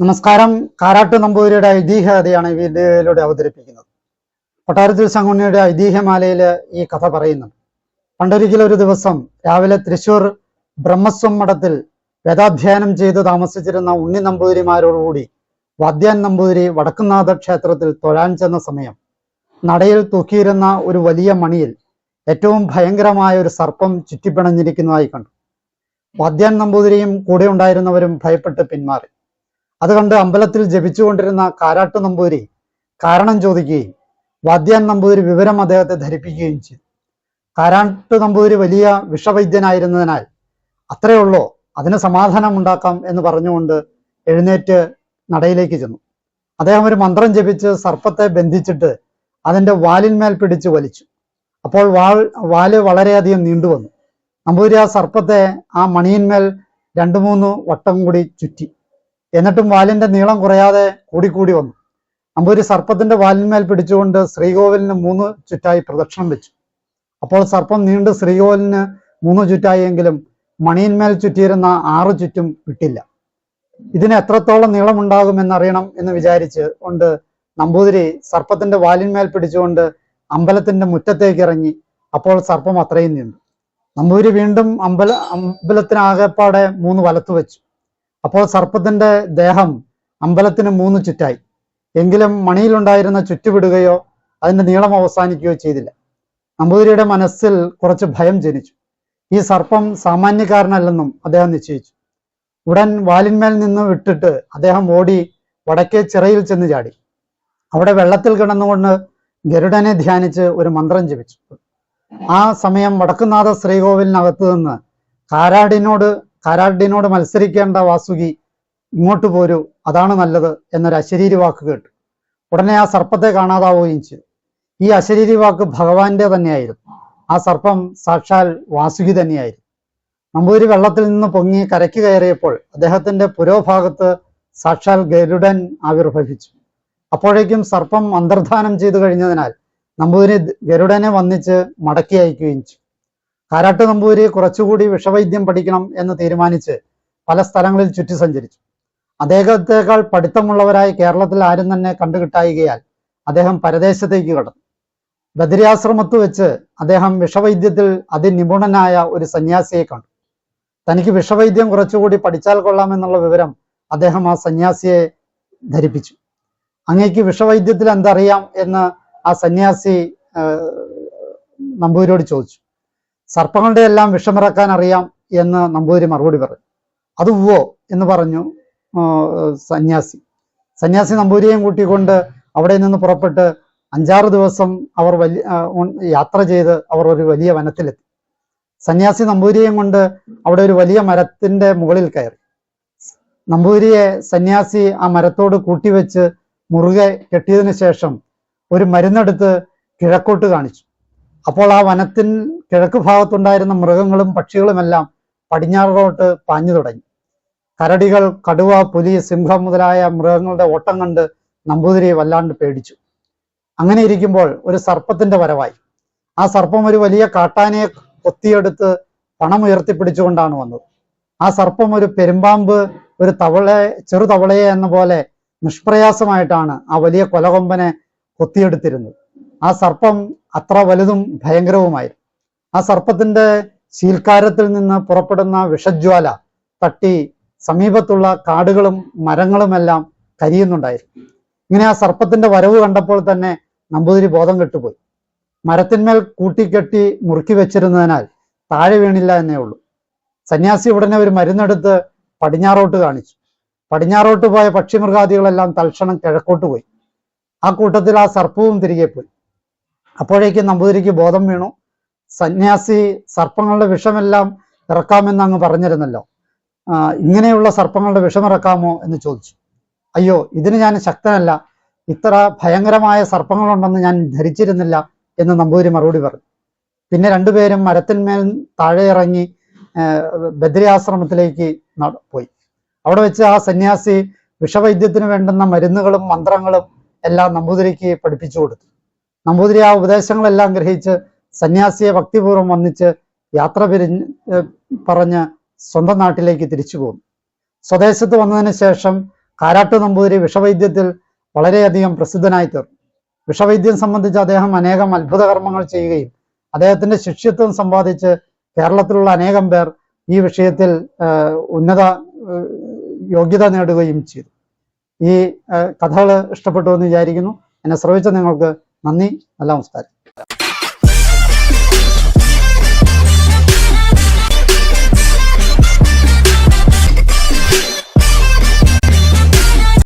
നമസ്കാരം. കാരാട്ട് നമ്പൂതിരിയുടെ ഐതിഹ്യതയാണ് ഈ വീഡിയോയിലൂടെ അവതരിപ്പിക്കുന്നത്. കൊട്ടാരത്തിൽ സംഗുണ്ണിയുടെ ഐതിഹ്യമാലയിൽ ഈ കഥ പറയുന്നുണ്ട്. പണ്ടൊരിക്കൽ ഒരു ദിവസം രാവിലെ തൃശൂർ ബ്രഹ്മസ്വം മഠത്തിൽ വേദാധ്യയനം ചെയ്ത് താമസിച്ചിരുന്ന ഉണ്ണി നമ്പൂതിരിമാരോടുകൂടി വാദ്യാൻ നമ്പൂതിരി വടക്കുന്നാഥ ക്ഷേത്രത്തിൽ തൊഴാൻ ചെന്ന സമയം നടയിൽ തൂക്കിയിരുന്ന ഒരു വലിയ മണിയിൽ ഏറ്റവും ഭയങ്കരമായ ഒരു സർപ്പം ചുറ്റിപ്പിണഞ്ഞിരിക്കുന്നതായി കണ്ടു. വാദ്യാൻ നമ്പൂതിരിയും കൂടെ ഉണ്ടായിരുന്നവരും ഭയപ്പെട്ട് പിന്മാറി. അത് കണ്ട് അമ്പലത്തിൽ ജപിച്ചുകൊണ്ടിരുന്ന കാരാട്ട് നമ്പൂരി കാരണം ചോദിക്കുകയും വാദ്യാൻ നമ്പൂതിരി വിവരം അദ്ദേഹത്തെ ധരിപ്പിക്കുകയും ചെയ്തു. കാരാട്ട് നമ്പൂതിരി വലിയ വിഷവൈദ്യനായിരുന്നതിനാൽ അത്രയേ ഉള്ളൂ അതിന് സമാധാനം ഉണ്ടാക്കാം എന്ന് പറഞ്ഞുകൊണ്ട് എഴുന്നേറ്റ് നടയിലേക്ക് ചെന്നു. അദ്ദേഹം ഒരു മന്ത്രം ജപിച്ച് സർപ്പത്തെ ബന്ധിച്ചിട്ട് അതിന്റെ വാലിന്മേൽ പിടിച്ച് വലിച്ചു. അപ്പോൾ വാൾ വാൽ വളരെയധികം നീണ്ടുവന്നു നമ്പൂതിരി ആ സർപ്പത്തെ ആ മണിയിന്മേൽ രണ്ടു മൂന്ന് വട്ടം കൂടി ചുറ്റി. എന്നിട്ടും വാലിന്റെ നീളം കുറയാതെ കൂടിക്കൂടി വന്നു. അമ്പൂരി സർപ്പത്തിന്റെ വാലിന്മേൽ പിടിച്ചുകൊണ്ട് ശ്രീകോവിലിന് മൂന്ന് ചുറ്റായി പ്രദക്ഷിണം വെച്ചു. അപ്പോൾ സർപ്പം നീണ്ട് ശ്രീകോവിലിന് മൂന്ന് ചുറ്റായെങ്കിലും മണിയിന്മേൽ ചുറ്റിയിരുന്ന ആറ് ചുറ്റും വിട്ടില്ല. ഇതിന് എത്രത്തോളം നീളമുണ്ടാകുമെന്നറിയണം എന്ന് വിചാരിച്ച് കൊണ്ട് നമ്പൂതിരി സർപ്പത്തിന്റെ വാലിന്മേൽ പിടിച്ചുകൊണ്ട് അമ്പലത്തിന്റെ മുറ്റത്തേക്ക് ഇറങ്ങി. അപ്പോൾ സർപ്പം അത്രയും നീണ്ടു. നമ്പൂതിരി വീണ്ടും അമ്പല അമ്പലത്തിനാകെപ്പാടെ മൂന്ന് വലത്തു വെച്ചു അപ്പോൾ സർപ്പത്തിന്റെ ദേഹം അമ്പലത്തിന് മൂന്ന് ചുറ്റായി. എങ്കിലും മണിയിലുണ്ടായിരുന്ന ചുറ്റുവിടുകയോ അതിന്റെ നീളം അവസാനിക്കുകയോ ചെയ്തില്ല. നമ്പൂതിരിയുടെ മനസ്സിൽ കുറച്ച് ഭയം ജനിച്ചു. ഈ സർപ്പം സാമാന്യക്കാരനല്ലെന്നും അദ്ദേഹം നിശ്ചയിച്ചു. ഉടൻ വാലിന്മേൽ നിന്ന് വിട്ടിട്ട് അദ്ദേഹം ഓടി വടക്കേ ചിറയിൽ ചെന്ന് ചാടി. അവിടെ വെള്ളത്തിൽ കിടന്നുകൊണ്ട് ഗരുഡനെ ധ്യാനിച്ച് ഒരു മന്ത്രം ജപിച്ചു. ആ സമയം വടക്കുന്നാഥ ശ്രീകോവിലിനകത്ത് നിന്ന് കാരാടിനോട് കാരാടിനോട് മത്സരിക്കേണ്ട വാസുകി ഇങ്ങോട്ട് പോരൂ അതാണ് നല്ലത് എന്നൊരു അശരീരി വാക്ക് കേട്ടു. ഉടനെ ആ സർപ്പത്തെ കാണാതാവുകയും ചെയ്തു. ഈ അശരീരി വാക്ക് ഭഗവാന്റെ തന്നെയായിരുന്നു. ആ സർപ്പം സാക്ഷാൽ വാസുകി തന്നെയായിരുന്നു. നമ്പൂതിരി വെള്ളത്തിൽ നിന്ന് പൊങ്ങി കരയ്ക്ക് കയറിയപ്പോൾ അദ്ദേഹത്തിന്റെ പുരോഭാഗത്ത് സാക്ഷാൽ ഗരുഡൻ ആവിർഭവിച്ചു. അപ്പോഴേക്കും സർപ്പം അന്തർധാനം ചെയ്തു കഴിഞ്ഞതിനാൽ നമ്പൂതിരി ഗരുഡനെ വന്നിച്ച് മടക്കി അയക്കുകയും ചെയ്തു. കാരാട്ട് നമ്പൂതിരി കുറച്ചുകൂടി വിഷവൈദ്യം പഠിക്കണം എന്ന് തീരുമാനിച്ച് പല സ്ഥലങ്ങളിൽ ചുറ്റി സഞ്ചരിച്ചു. അദ്ദേഹത്തെക്കാൾ പഠിത്തമുള്ളവരായി കേരളത്തിൽ ആരും തന്നെ കണ്ടുകിട്ടായികയാൽ അദ്ദേഹം പരദേശത്തേക്ക് കടന്നു. ബദരിയാശ്രമത്ത് വെച്ച് അദ്ദേഹം വിഷവൈദ്യത്തിൽ അതിനിപുണനായ ഒരു സന്യാസിയെ കണ്ടു. തനിക്ക് വിഷവൈദ്യം കുറച്ചുകൂടി പഠിച്ചാൽ കൊള്ളാമെന്നുള്ള വിവരം അദ്ദേഹം ആ സന്യാസിയെ ധരിപ്പിച്ചു. അങ്ങേക്ക് വിഷവൈദ്യത്തിൽ എന്തറിയാം എന്ന് ആ സന്യാസി നമ്പൂരിയോട് ചോദിച്ചു. സർപ്പങ്ങളുടെ എല്ലാം വിഷമിറക്കാൻ അറിയാം എന്ന് നമ്പൂതിരി മറുപടി പറഞ്ഞു. അത് എന്ന് പറഞ്ഞു സന്യാസി. സന്യാസി നമ്പൂതിരിയെയും കൂട്ടിക്കൊണ്ട് അവിടെ നിന്ന് പുറപ്പെട്ട് അഞ്ചാറ് ദിവസം അവർ വലിയ യാത്ര ചെയ്ത് അവർ ഒരു വലിയ വനത്തിലെത്തി. സന്യാസി നമ്പൂതിരിയെയും കൊണ്ട് അവിടെ ഒരു വലിയ മരത്തിന്റെ മുകളിൽ കയറി. നമ്പൂതിരിയെ സന്യാസി ആ മരത്തോട് കൂട്ടിവെച്ച് മുറുകെ കെട്ടിയതിനു ശേഷം ഒരു മരുന്നെടുത്ത് കിഴക്കോട്ട് കാണിച്ചു. അപ്പോൾ ആ വനത്തിൽ കിഴക്ക് ഭാഗത്തുണ്ടായിരുന്ന മൃഗങ്ങളും പക്ഷികളുമെല്ലാം പടിഞ്ഞാറോട്ട് പാഞ്ഞു തുടങ്ങി. കരടികൾ കടുവ പുലി സിംഹം മുതലായ മൃഗങ്ങളുടെ ഓട്ടം കണ്ട് നമ്പൂതിരി വല്ലാണ്ട് പേടിച്ചു. അങ്ങനെ ഇരിക്കുമ്പോൾ ഒരു സർപ്പത്തിന്റെ വരവായി. ആ സർപ്പം ഒരു വലിയ കാട്ടാനയെ കൊത്തിയെടുത്ത് പണം ഉയർത്തിപ്പിടിച്ചുകൊണ്ടാണ് വന്നത്. ആ സർപ്പം ഒരു പെരുമ്പാമ്പ് ഒരു തവളെ ചെറു തവളയെ എന്ന പോലെ നിഷ്പ്രയാസമായിട്ടാണ് ആ വലിയ കൊലകൊമ്പനെ കൊത്തിയെടുത്തിരുന്നത്. ആ സർപ്പം അത്ര വലുതും ഭയങ്കരവുമായിരുന്നു. ആ സർപ്പത്തിന്റെ ശീൽക്കാരത്തിൽ നിന്ന് പുറപ്പെടുന്ന വിഷജ്വാല തട്ടി സമീപത്തുള്ള കാടുകളും മരങ്ങളുമെല്ലാം കരിയുന്നുണ്ടായിരുന്നു. ഇങ്ങനെ ആ സർപ്പത്തിന്റെ വരവ് കണ്ടപ്പോൾ തന്നെ നമ്പൂതിരി ബോധം കെട്ടുപോയി. മരത്തിന്മേൽ കൂട്ടിക്കെട്ടി മുറുക്കി വെച്ചിരുന്നതിനാൽ താഴെ വീണില്ല എന്നേ ഉള്ളൂ. സന്യാസി ഉടനെ ഒരു മരുന്നെടുത്ത് പടിഞ്ഞാറോട്ട് കാണിച്ചു. പടിഞ്ഞാറോട്ട് പോയ പക്ഷിമൃഗാദികളെല്ലാം തൽക്ഷണം കിഴക്കോട്ട് പോയി. ആ കൂട്ടത്തിൽ ആ സർപ്പവും തിരികെ പോയി. അപ്പോഴേക്കും നമ്പൂതിരിക്ക് ബോധം വീണു. സന്യാസി സർപ്പങ്ങളുടെ വിഷമെല്ലാം ഇറക്കാമെന്ന് അങ്ങ് പറഞ്ഞിരുന്നല്ലോ. ഇങ്ങനെയുള്ള സർപ്പങ്ങളുടെ വിഷമിറക്കാമോ എന്ന് ചോദിച്ചു. അയ്യോ ഇതിന് ഞാൻ ശക്തനല്ല. ഇത്ര ഭയങ്കരമായ സർപ്പങ്ങളുണ്ടെന്ന് ഞാൻ ധരിച്ചിരുന്നില്ല എന്ന് നമ്പൂതിരി മറുപടി പറഞ്ഞു. പിന്നെ രണ്ടുപേരും മരത്തിന്മേൽ താഴെ ഇറങ്ങി ആ, ബദ്രി ആശ്രമത്തിലേക്ക് നട- പോയി. അവിടെ വെച്ച് ആ സന്യാസി വിഷവൈദ്യത്തിന് വേണ്ടുന്ന മരുന്നുകളും മന്ത്രങ്ങളും എല്ലാം നമ്പൂതിരിക്ക് പഠിപ്പിച്ചു കൊടുത്തു. നമ്പൂതിരി ആ ഉപദേശങ്ങളെല്ലാം ഗ്രഹിച്ച് സന്യാസിയെ ഭക്തിപൂർവം വന്നിച്ച് യാത്ര പിരിഞ്ഞ് പറഞ്ഞ് സ്വന്തം നാട്ടിലേക്ക് തിരിച്ചു പോകും സ്വദേശത്ത് വന്നതിന് ശേഷം കാരാട്ട് നമ്പൂതിരി വിഷവൈദ്യത്തിൽ വളരെയധികം പ്രസിദ്ധനായി തീർന്നു. വിഷവൈദ്യം സംബന്ധിച്ച് അദ്ദേഹം അനേകം അത്ഭുത കർമ്മങ്ങൾ ചെയ്യുകയും അദ്ദേഹത്തിന്റെ ശിഷ്യത്വം സമ്പാദിച്ച് കേരളത്തിലുള്ള അനേകം പേർ ഈ വിഷയത്തിൽ ഉന്നത യോഗ്യത നേടുകയും ചെയ്തു. ഈ കഥകൾ ഇഷ്ടപ്പെട്ടു എന്ന് വിചാരിക്കുന്നു. എന്നെ ശ്രവിച്ച നിങ്ങൾക്ക് നന്ദി നല്ല നമസ്കാരം.